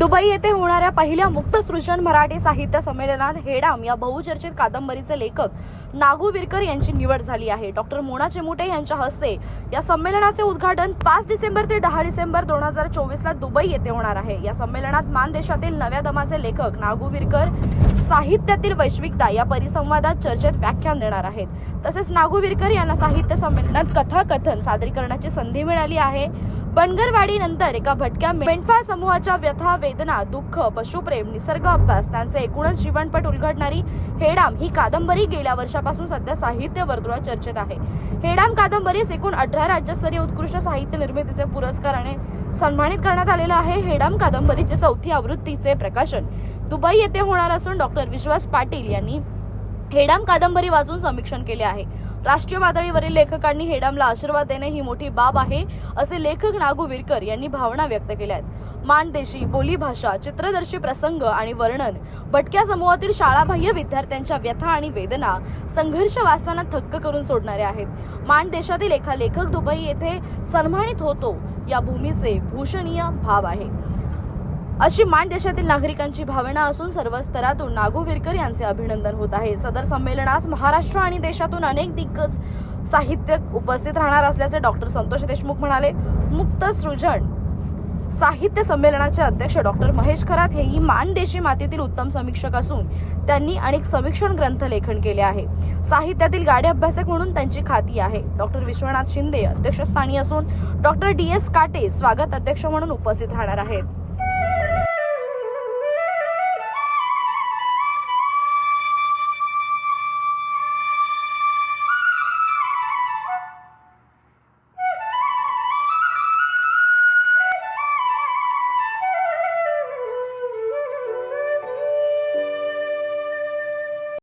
Dubai येथे होणाऱ्या पहिल्या मुक्त सृजन मराठी साहित्य संमेलनात हेडाम या बहुचर्चित कादंबरीचे लेखक नागू विरकर यांची निवड झाली आहे. डॉक्टर मोना चिमुटे यांच्या हस्ते या संमेलनाचे उद्घाटन पाच डिसेंबर ते दहा डिसेंबर दोन हजार चोवीस ला दुबई येथे होणार आहे. या संमेलनात मान देशातील नव्या दमाचे लेखक नागू विरकर साहित्यातील वैश्विकता या परिसंवादात चर्चेत व्याख्यान देणार आहेत. तसेच नागू विरकर यांना साहित्य संमेलनात कथाकथन सादरीकरणाची संधी मिळाली आहे. बनगरवाडी नंतर एका भटक्या मेंढपाळ समूहाच्या व्यथा वेदना दुःख पशुप्रेम निसर्ग अभ्यास त्यांचे एकूणच जीवनपट उलगडणारी हेडाम ही कादंबरी गेल्या वर्षापासून सध्या साहित्य वर्तुळात चर्चेत आहे. हेडाम कादंबरीस एकूण अठरा राज्यस्तरीय उत्कृष्ट साहित्य निर्मितीचे पुरस्काराने सन्मानित करण्यात आलेलं आहे. हेडाम कादंबरीचे चौथी आवृत्तीचे प्रकाशन दुबई येथे होणार असून डॉक्टर विश्वास पाटील यांनी हेडाम कादंबरी वाचून समीक्षण केले आहे. राष्ट्रीय पातळीवरील लेखकांनी हेडामला आशीर्वाद देणे ही मोठी बाब आहे असे लेखक नागू विरकर यांनी भावना व्यक्त केल्या आहेत. माणदेशी बोलीभाषा चित्रदर्शी प्रसंग आणि वर्णन भटक्या समूहातील शाळाबाह्य विद्यार्थ्यांच्या व्यथा आणि वेदना संघर्ष वाचताना थक्क करून सोडणारे आहेत. मानदेशातील एका लेखक दुबई येथे सन्मानित होतो या भूमीचे भूषणीय भाव आहे. अशी मान देशातील नागरिकांची भावना असून सर्व स्तरातून नागू विरकर यांचे अभिनंदन होत आहे. सदर संमेलनास महाराष्ट्र आणि देशातून अनेक दिग्गज साहित्य उपस्थित राहणार असल्याचे डॉक्टर संतोष देशमुख म्हणाले. मुक्त सृजन साहित्य संमेलनाचे अध्यक्ष डॉक्टर महेश खरात हेही मानदेशी मातीतील उत्तम समीक्षक असून त्यांनी अनेक समीक्षण ग्रंथ लेखन केले आहे. साहित्यातील गाडे अभ्यासक म्हणून त्यांची खाती आहे. डॉक्टर विश्वनाथ शिंदे अध्यक्षस्थानी असून डॉक्टर डी एस काटे स्वागत अध्यक्ष म्हणून उपस्थित राहणार आहेत.